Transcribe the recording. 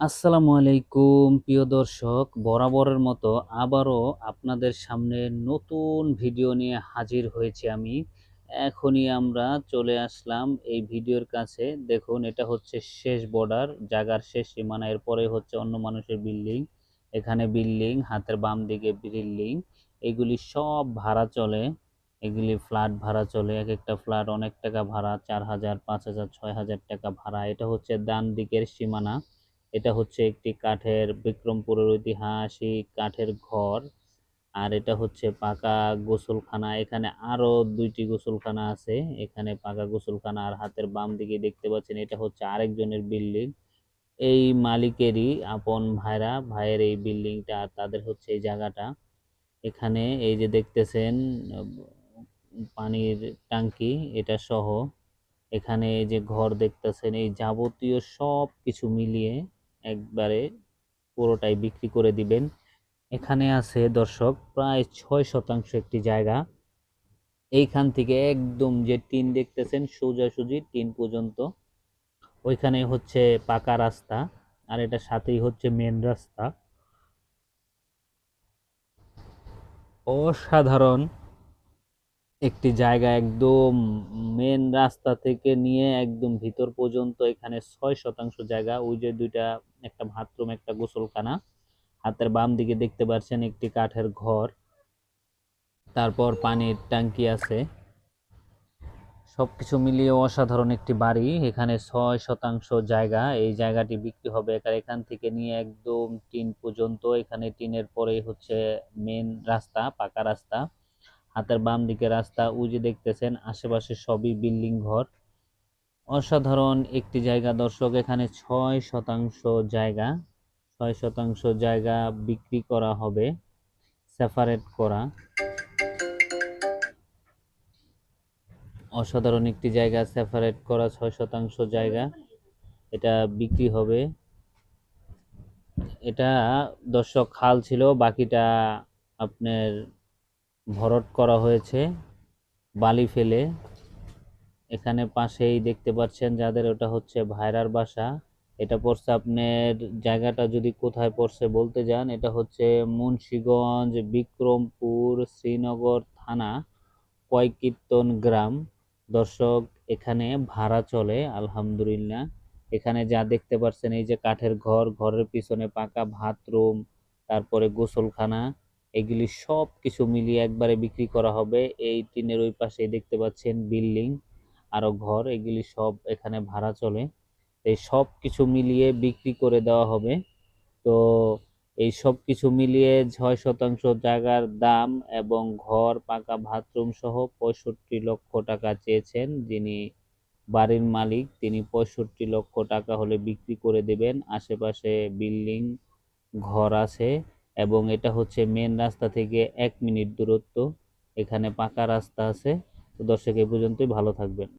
আসসালামু আলাইকুম, প্রিয় দর্শক। বরাবরের মতো আবারও আপনাদের সামনে নতুন ভিডিও নিয়ে হাজির হয়েছি আমি। এখনই আমরা চলে আসলাম এই ভিডিওর কাছে। দেখুন, এটা হচ্ছে শেষ বর্ডার জায়গার শেষ সীমানা। এরপরে হচ্ছে অন্য মানুষের বিল্ডিং। এখানে বিল্ডিং, হাতের বাম দিকে বিল্ডিং। এগুলি সব ভাড়া চলে। এগুলি ফ্ল্যাট ভাড়া চলে। এক একটা ফ্ল্যাট অনেক টাকা ভাড়া, চার হাজার, পাঁচ হাজার, ছয় হাজার টাকা ভাড়া। এটা হচ্ছে ডান দিকের সীমানা। এটা হচ্ছে একটি কাঠের বিক্রমপুরের ঐতিহাসিক কাঠের ঘর। আর এটা হচ্ছে পাকা গোসলখানা। এখানে আরও দুইটি গোসলখানা আছে। এখানে পাকা গোসলখানা আর হাতের বাম দিকে দেখতে পাচ্ছেন এটা হচ্ছে আরেকজনের বিল্ডিং। এই মালিকেরই আপন ভাইরা, ভাইয়ের এই বিল্ডিংটা আর তাদের হচ্ছে এই জায়গাটা। এখানে এই যে দেখতেছেন, পানির টাঙ্কি এটা সহ। এখানে এই যে ঘর দেখতেছেন, এই যাবতীয় সব কিছু মিলিয়ে একবারে পুরোটাই বিক্রি করে দিবেন। এখানে আছে দর্শক, প্রায় ছয় শতাংশ একটি জায়গা। এইখান থেকে একদম যে টিন দেখতেছেন, সোজাসুজি টিন পর্যন্ত। ওইখানে হচ্ছে পাকা রাস্তা, আর এটা সাথেই হচ্ছে মেন রাস্তা। অসাধারণ একটি জায়গা, একদম মেন রাস্তা থেকে নিয়ে একদম ভিতর পর্যন্ত। এখানে ছয় শতাংশ জায়গা, ওই যে দুইটা একটা বাথরুম, একটা গোসলখানা। হাতের বাম দিকে দেখতে পাচ্ছেন একটি কাঠের ঘর। তারপর পানির ট্যাঙ্কি আছে। সবকিছু মিলিয়ে অসাধারণ একটি বাড়ি। এখানে ছয় শতাংশ জায়গা। এই জায়গাটি বিক্রি হবে এখান। থেকে নিয়ে একদম টিন পর্যন্ত। এখানে টিনের পরেই হচ্ছে মেন রাস্তা, পাকা রাস্তা। হাতের বাম দিকে রাস্তা। যে দেখতেছেন, আশেপাশে সবই বিল্ডিং ঘর। অসাধারণ একটি জায়গা। দর্শক, এখানে ছয় শতাংশ জায়গা, ছয় শতাংশ জায়গা বিক্রি করা হবে সেপারেট করা। অসাধারণ একটি জায়গা সেপারেট করা, ছয় শতাংশ জায়গা। এটা বিক্রি হবে। এটা, দর্শক, খাল ছিল, বাকিটা আপনার ভরট করা হয়েছে, বালি ফেলে। এখানে পাশেই দেখতে পাচ্ছেন যাদের ওটা হচ্ছে ভাইরার বাসা। এটা পড়ছে আপনার জায়গাটা যদি কোথায় পড়ছে বলতে যান, এটা হচ্ছে মুন্সীগঞ্জ বিক্রমপুর শ্রীনগর থানা কয়কীর্তন গ্রাম। দর্শক, এখানে ভাড়া চলে, আলহামদুলিল্লাহ। এখানে যা দেখতে পাচ্ছেন, এই যে কাঠের ঘর, ঘরের পিছনে পাকা বাথরুম, তারপরে গোসলখানা, এগুলি সব কিছু মিলিয়ে একবারে বিক্রি করা হবে। এই টিনের ওই পাশে দেখতে পাচ্ছেন বিল্ডিং। আরও ঘর, এগুলি সব এখানে ভাড়া চলে। এই সব কিছু মিলিয়ে বিক্রি করে দেওয়া হবে। তো এই সব কিছু মিলিয়ে ছয় শতাংশ জায়গার দাম এবং ঘর, পাকা বাথরুম সহ পঁয়ষট্টি লক্ষ টাকা চেয়েছেন যিনি বাড়ির মালিক। তিনি পঁয়ষট্টি লক্ষ টাকা হলে বিক্রি করে দেবেন। আশেপাশে বিল্ডিং, ঘর আছে এবং এটা হচ্ছে মেন রাস্তা থেকে এক মিনিট দূরত্ব। এখানে পাকা রাস্তা আছে। তো দর্শক, এ পর্যন্তই। ভালো থাকবেন।